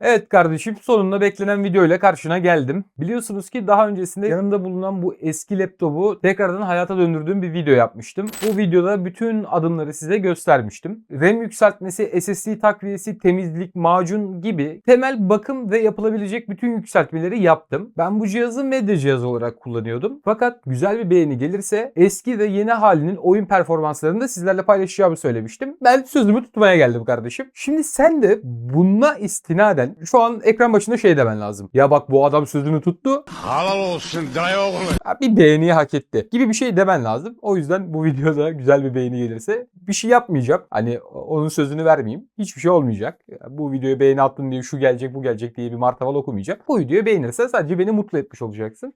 Evet kardeşim sonunda beklenen video ile karşına geldim. Biliyorsunuz ki daha öncesinde yanımda bulunan bu eski laptopu tekrardan hayata döndürdüğüm bir video yapmıştım. Bu videoda bütün adımları size göstermiştim. RAM yükseltmesi, SSD takviyesi, temizlik, macun gibi temel bakım ve yapılabilecek bütün yükseltmeleri yaptım. Ben bu cihazı medya cihazı olarak kullanıyordum. Fakat güzel bir beğeni gelirse eski ve yeni halinin oyun performanslarını da sizlerle paylaşacağımı söylemiştim. Ben sözümü tutmaya geldim kardeşim. Şimdi sen de buna istinaden şu an ekran başında şey demen lazım. Ya bak bu adam sözünü tuttu. Halal olsun dayı oğlu. Bir beğeniyi hak etti gibi bir şey demen lazım. O yüzden bu videoda güzel bir beğeni gelirse bir şey yapmayacağım. Hani onun sözünü vermeyeyim. Hiçbir şey olmayacak. Ya Bu videoya beğeni attın diye şu gelecek bu gelecek diye bir martaval okumayacağım. Bu videoyu beğenirse sadece beni mutlu etmiş olacaksın.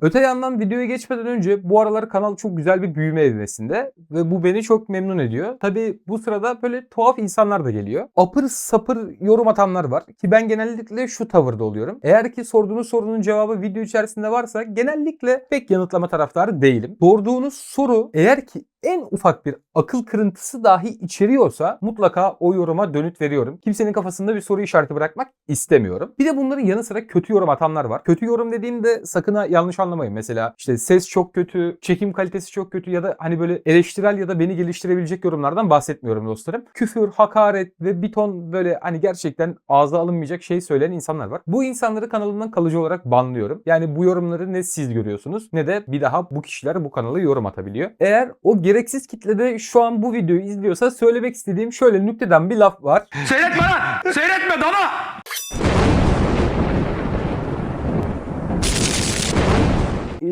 Öte yandan videoya geçmeden önce bu aralar kanal çok güzel bir büyüme evresinde ve bu beni çok memnun ediyor. Tabi bu sırada böyle tuhaf insanlar da geliyor. Apır sapır yorum atanlar var ki ben genellikle şu tavırda oluyorum. Eğer ki sorduğunuz sorunun cevabı video içerisinde varsa genellikle pek yanıtlama taraftarı değilim. Sorduğunuz soru eğer ki en ufak bir akıl kırıntısı dahi içeriyorsa mutlaka o yoruma dönüt veriyorum. Kimsenin kafasında bir soru işareti bırakmak istemiyorum. Bir de bunların yanı sıra kötü yorum atanlar var. Kötü yorum dediğimde sakın ha yanlış anlamayın. Mesela işte ses çok kötü, çekim kalitesi çok kötü ya da hani böyle eleştirel ya da beni geliştirebilecek yorumlardan bahsetmiyorum dostlarım. Küfür, hakaret ve bir ton böyle hani gerçekten ağza alınmayacak şey söyleyen insanlar var. Bu insanları kanalımdan kalıcı olarak banlıyorum. Yani bu yorumları ne siz görüyorsunuz ne de bir daha bu kişiler bu kanala yorum atabiliyor. Eğer o gereksiz kitlede şu an bu videoyu izliyorsa söylemek istediğim şöyle nükteden bir laf var. Seyretme lan! Seyretme dana!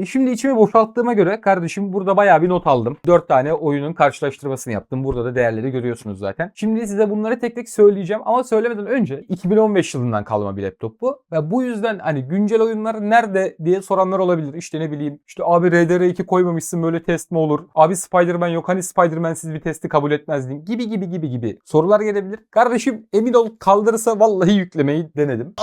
Şimdi içimi boşalttığıma göre kardeşim burada bayağı bir not aldım. 4 tane oyunun karşılaştırmasını yaptım. Burada da değerleri görüyorsunuz zaten. Şimdi size bunları tek tek söyleyeceğim ama söylemeden önce 2015 yılından kalma bir laptop bu. Ve bu yüzden hani güncel oyunlar nerede diye soranlar olabilir. İşte ne bileyim işte abi RDR2 koymamışsın böyle test mi olur? Abi Spider-Man yok hani Spider-Man'siz bir testi kabul etmezdin gibi gibi gibi gibi sorular gelebilir. Kardeşim emin ol kaldırırsa vallahi yüklemeyi denedim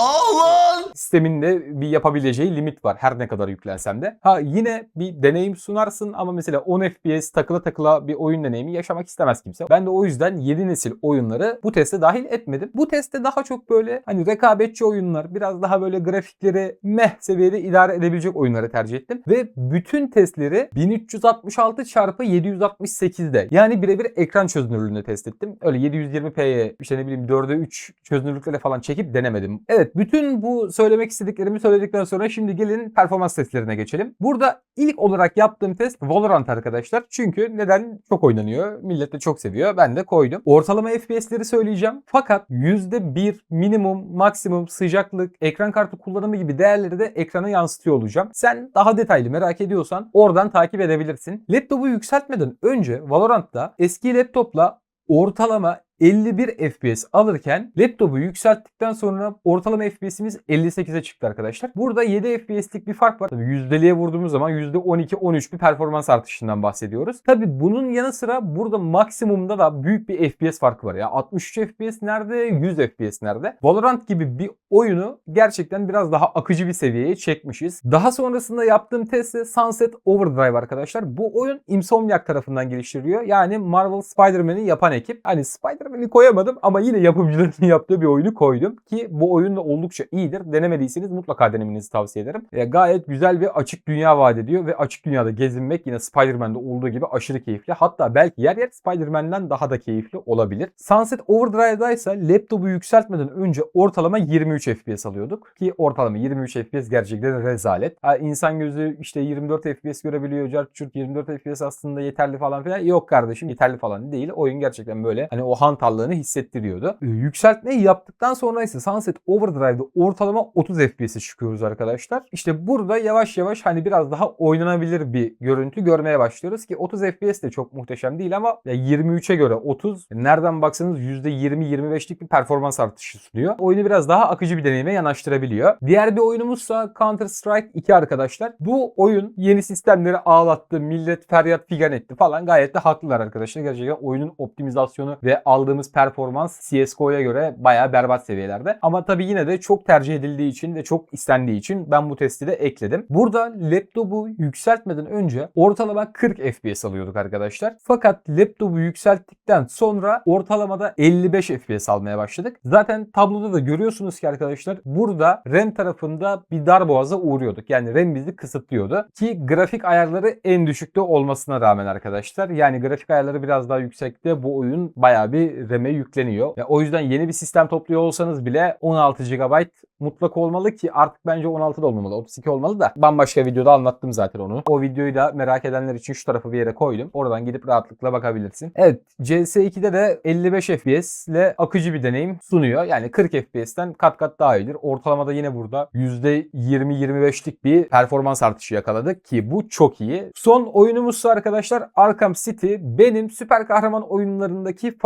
sisteminde bir yapabileceği limit var her ne kadar yüklensem de. Ha yine bir deneyim sunarsın ama mesela 10 FPS takıla takıla bir oyun deneyimi yaşamak istemez kimse. Ben de o yüzden yeni nesil oyunları bu teste dahil etmedim. Bu testte daha çok böyle hani rekabetçi oyunlar, biraz daha böyle grafikleri meh seviyede idare edebilecek oyunları tercih ettim. Ve bütün testleri 1366 x 768'de yani birebir ekran çözünürlüğünde test ettim. Öyle 720p'ye işte ne bileyim 4'e 3 çözünürlüklere falan çekip denemedim. Evet bütün bu söylemek istediklerimi söyledikten sonra şimdi gelin performans testlerine geçelim. Burada ilk olarak yaptığım test Valorant arkadaşlar. Çünkü neden? Çok oynanıyor. Millet de çok seviyor. Ben de koydum. Ortalama FPS'leri söyleyeceğim. Fakat %1 minimum, maksimum sıcaklık, ekran kartı kullanımı gibi değerleri de ekrana yansıtıyor olacağım. Sen daha detaylı merak ediyorsan oradan takip edebilirsin. Laptopu yükseltmeden önce Valorant'ta eski laptopla ortalama 51 FPS alırken laptopu yükselttikten sonra ortalama FPS'imiz 58'e çıktı arkadaşlar. Burada 7 FPS'lik bir fark var. Tabii yüzdeliğe vurduğumuz zaman %12-13 bir performans artışından bahsediyoruz. Tabi bunun yanı sıra burada maksimumda da büyük bir FPS farkı var ya. 63 FPS nerede? 100 FPS nerede? Valorant gibi bir oyunu gerçekten biraz daha akıcı bir seviyeye çekmişiz. Daha sonrasında yaptığım test Sunset Overdrive arkadaşlar. Bu oyun Insomniac tarafından geliştiriliyor. Yani Marvel Spider-Man'i yapan ekip. Hani Spider-Man'i koyamadım ama yine yapımcıların yaptığı bir oyunu koydum. Ki bu oyun da oldukça iyidir. Denemediyseniz mutlaka denemenizi tavsiye ederim. E, gayet güzel bir açık dünya vaat ediyor ve açık dünyada gezinmek yine Spider-Man'de olduğu gibi aşırı keyifli. Hatta belki yer yer Spider-Man'den daha da keyifli olabilir. Sunset Overdrive'da ise laptopu yükseltmeden önce ortalama 23 FPS alıyorduk. Ki ortalama 23 FPS gerçekten rezalet. Ha, insan gözü işte 24 FPS görebiliyor. Cartçurt 24 FPS aslında yeterli falan filan. Yok kardeşim yeterli falan değil. Oyun gerçekten böyle hani o hantallığını hissettiriyordu. Ee, yükseltmeyi yaptıktan sonra ise Sunset Overdrive'da ortalama 30 FPS'e çıkıyoruz arkadaşlar. İşte burada yavaş yavaş hani biraz daha oynanabilir bir görüntü görmeye başlıyoruz ki 30 FPS de çok muhteşem değil ama ya 23'e göre 30 nereden baksanız %20-25'lik bir performans artışı sunuyor. Oyunu biraz daha akıcı bir deneyime yanaştırabiliyor. Diğer bir oyunumuzsa Counter Strike 2 arkadaşlar. Bu oyun yeni sistemleri ağlattı, millet feryat figan etti falan. Gayet de haklılar arkadaşlar. Gerçekten oyunun optimizasyonu ve aldığı aldığımız performans CSGO'ya göre bayağı berbat seviyelerde. Ama tabii yine de çok tercih edildiği için ve çok istendiği için ben bu testi de ekledim. Burada laptopu yükseltmeden önce ortalama 40 FPS alıyorduk arkadaşlar. Fakat laptopu yükselttikten sonra ortalamada 55 FPS almaya başladık. Zaten tabloda da görüyorsunuz ki arkadaşlar burada RAM tarafında bir darboğaza uğruyorduk. Yani RAM bizi kısıtlıyordu. Ki grafik ayarları en düşükte olmasına rağmen arkadaşlar. Yani grafik ayarları biraz daha yüksekte bu oyun bayağı bir RAM'e yükleniyor. Ya o yüzden yeni bir sistem topluyor olsanız bile 16 GB mutlak olmalı ki artık bence 16 da olmamalı. 32 olmalı da bambaşka videoda anlattım zaten onu. O videoyu da merak edenler için şu tarafa bir yere koydum. Oradan gidip rahatlıkla bakabilirsin. Evet CS2'de de 55 FPS ile akıcı bir deneyim sunuyor. Yani 40 FPS'ten kat kat daha iyidir. Ortalamada yine burada %20-25'lik bir performans artışı yakaladık ki bu çok iyi. Son oyunumuzsa arkadaşlar Arkham City benim süper kahraman oyunlarındaki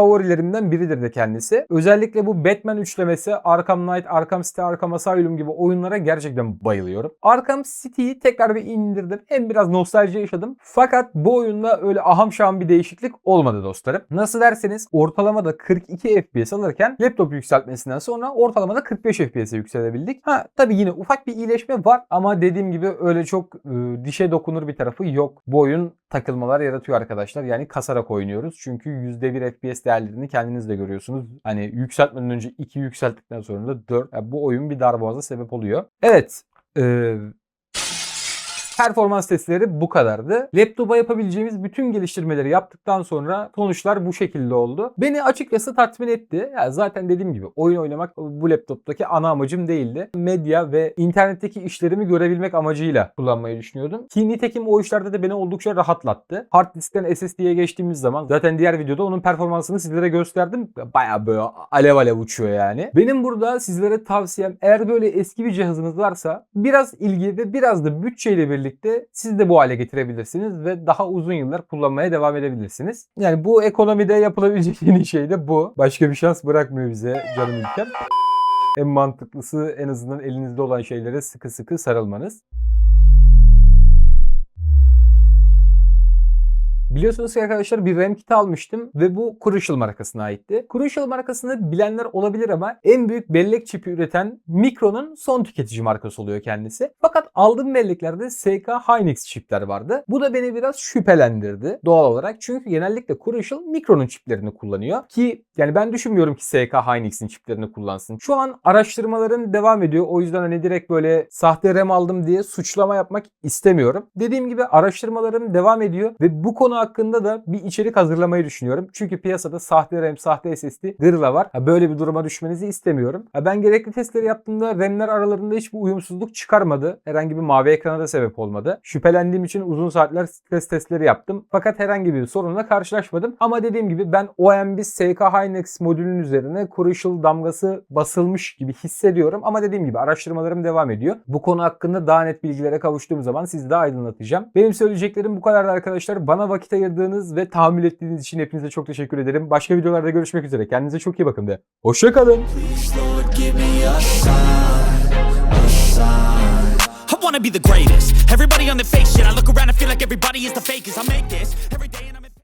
favorilerimden biridir de kendisi. Özellikle bu Batman üçlemesi Arkham Knight, Arkham City, Arkham Asylum gibi oyunlara gerçekten bayılıyorum. Arkham City'yi tekrar bir indirdim. Hem biraz nostalji yaşadım. Fakat bu oyunda öyle aham şaham bir değişiklik olmadı dostlarım. Nasıl derseniz ortalamada 42 FPS alırken laptop yükseltmesinden sonra ortalamada 45 FPS'e yükselebildik. Ha tabii yine ufak bir iyileşme var ama dediğim gibi öyle çok e, dişe dokunur bir tarafı yok. Bu oyun takılmalar yaratıyor arkadaşlar. Yani kasarak oynuyoruz. Çünkü %1 FPS değerlerini kendiniz de görüyorsunuz. Hani yükseltmeden önce 2 yükselttikten sonra da 4. Yani bu oyun bir darboğaza sebep oluyor. Evet. Ee, Performans testleri bu kadardı. Laptopa yapabileceğimiz bütün geliştirmeleri yaptıktan sonra sonuçlar bu şekilde oldu. Beni açıkçası tatmin etti. Yani zaten dediğim gibi oyun oynamak bu laptoptaki ana amacım değildi. Medya ve internetteki işlerimi görebilmek amacıyla kullanmayı düşünüyordum. Ki nitekim o işlerde de beni oldukça rahatlattı. Hard diskten SSD'ye geçtiğimiz zaman zaten diğer videoda onun performansını sizlere gösterdim. Baya böyle alev alev uçuyor yani. Benim burada sizlere tavsiyem eğer böyle eski bir cihazınız varsa biraz ilgi ve biraz da bütçeyle birlikte siz de bu hale getirebilirsiniz ve daha uzun yıllar kullanmaya devam edebilirsiniz. Yani bu ekonomide yapılabilecek en iyi şey de bu. Başka bir şans bırakmıyor bize canım ülkem. En mantıklısı en azından elinizde olan şeylere sıkı sıkı sarılmanız. Biliyorsunuz ki arkadaşlar bir RAM kiti almıştım ve bu Crucial markasına aitti. Crucial markasını bilenler olabilir ama en büyük bellek çipi üreten Micron'un son tüketici markası oluyor kendisi. Fakat aldığım belleklerde SK Hynix çipler vardı. Bu da beni biraz şüphelendirdi doğal olarak. Çünkü genellikle Crucial Micron'un çiplerini kullanıyor. Ki yani ben düşünmüyorum ki SK Hynix'in çiplerini kullansın. Şu an araştırmalarım devam ediyor. O yüzden hani direkt böyle sahte RAM aldım diye suçlama yapmak istemiyorum. Dediğim gibi araştırmalarım devam ediyor ve bu konu hakkında da bir içerik hazırlamayı düşünüyorum. Çünkü piyasada sahte RAM, sahte SSD gırla var. Ha, böyle bir duruma düşmenizi istemiyorum. Ha, ben gerekli testleri yaptığımda RAM'ler aralarında hiçbir uyumsuzluk çıkarmadı. Herhangi bir mavi ekrana da sebep olmadı. Şüphelendiğim için uzun saatler stres testleri yaptım. Fakat herhangi bir sorunla karşılaşmadım. Ama dediğim gibi ben OMB SK Hynix modülünün üzerine Crucial damgası basılmış gibi hissediyorum. Ama dediğim gibi araştırmalarım devam ediyor. Bu konu hakkında daha net bilgilere kavuştuğum zaman sizi de aydınlatacağım. Benim söyleyeceklerim bu kadardı arkadaşlar. Bana vakit ayırdığınız ve tahammül ettiğiniz için hepinize çok teşekkür ederim. Başka videolarda görüşmek üzere. Kendinize çok iyi bakın de. Hoşçakalın. I wanna be the greatest. Everybody on the fake shit. I look around and feel like everybody is the fakest. I make this every day.